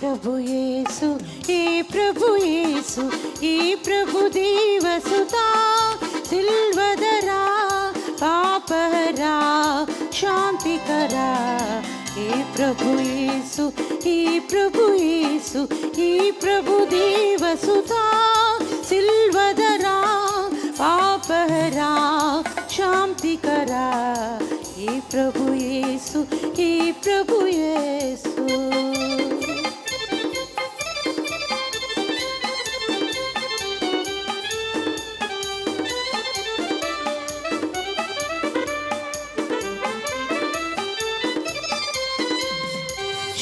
ప్రభుయేసు ఏ ప్రభుయేసు ఈ ప్రభుదేవసుతా సిల్వదరా పాపహరా శాంతికరా. ఏ ప్రభుయేసు ఈ ప్రభుయేసు ఈ ప్రభుదేవసుతా సిల్వదరా పాపహరా శాంతికరా. ఏ ప్రభుయేసు ఈ ప్రభుయేసు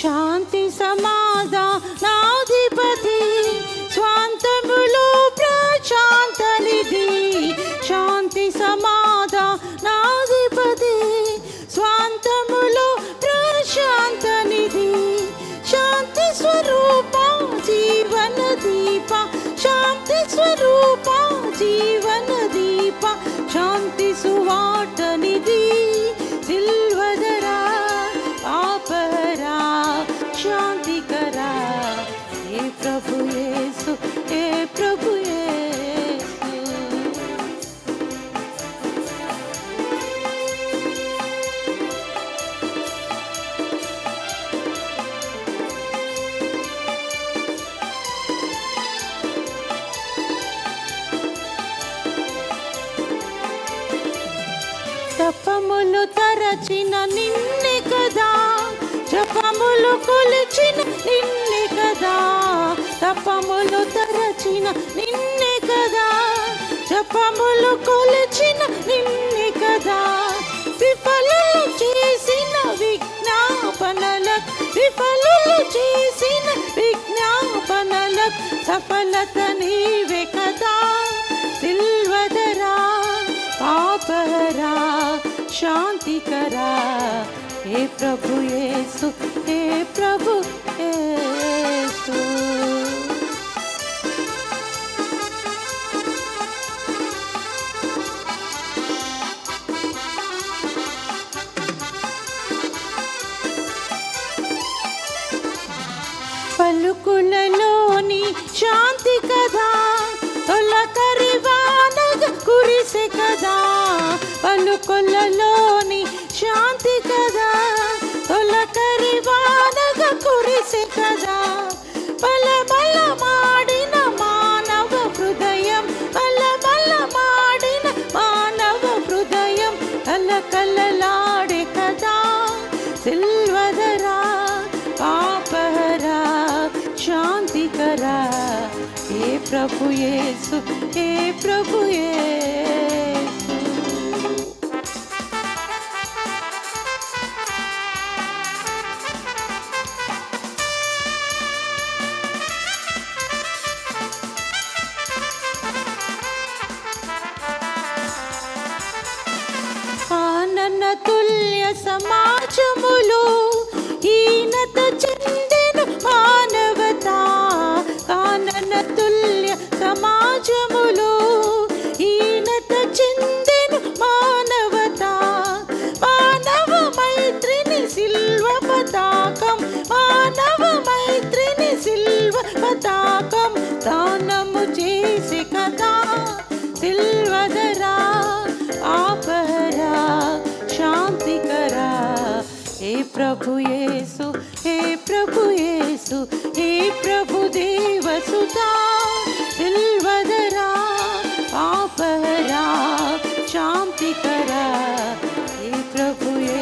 శాంతి సమాధానాధిపతి స్వాంతములో ప్రశాంత నిధి శాంతి సమాధానాధిపతి స్వాంతములో ప్రశాంత నిధి శాంతి స్వరూప జీవన దీప శాంతి స్వరూప జీవన దీప శాంతి సువాట కన్నులు తరచిన నిన్నే కదా జపములు కొలిచిన నిన్నే కదా తపములు తరచిన నిన్నే కదా జపములు కొలిచిన నిన్నే కదా. విఫలలు చేసిన విజ్ఞాపనలకు విఫలలు చేసిన విజ్ఞాపనలకు సఫలత నీవే కదా. సిల్వదరా పాపరా శాంతికరా ఏ ప్రభు ఏసు ఏ ప్రభు ఏసు పలుకులలోని శాంతి కదా తొలకరి పలుకులలోని శాంతి కదా. తొలకరి వానగ కురిసి కదా. పల బలబల మాడిన మానవ హృదయం బలబల మాడిన మానవ హృదయం కలకలలాడే కదా. సిల్వదరా పాపహరా శాంతికరా. ఏ ప్రభు యేసు హే ప్రభు యేసు. తుల్య సమాజములో ప్రభుయేసు ఏ ప్రభుయేసు ఏ ప్రభుదేవ సుతా సిల్వదరా పాపహరా శాంతికరా ఏ ప్రభుయే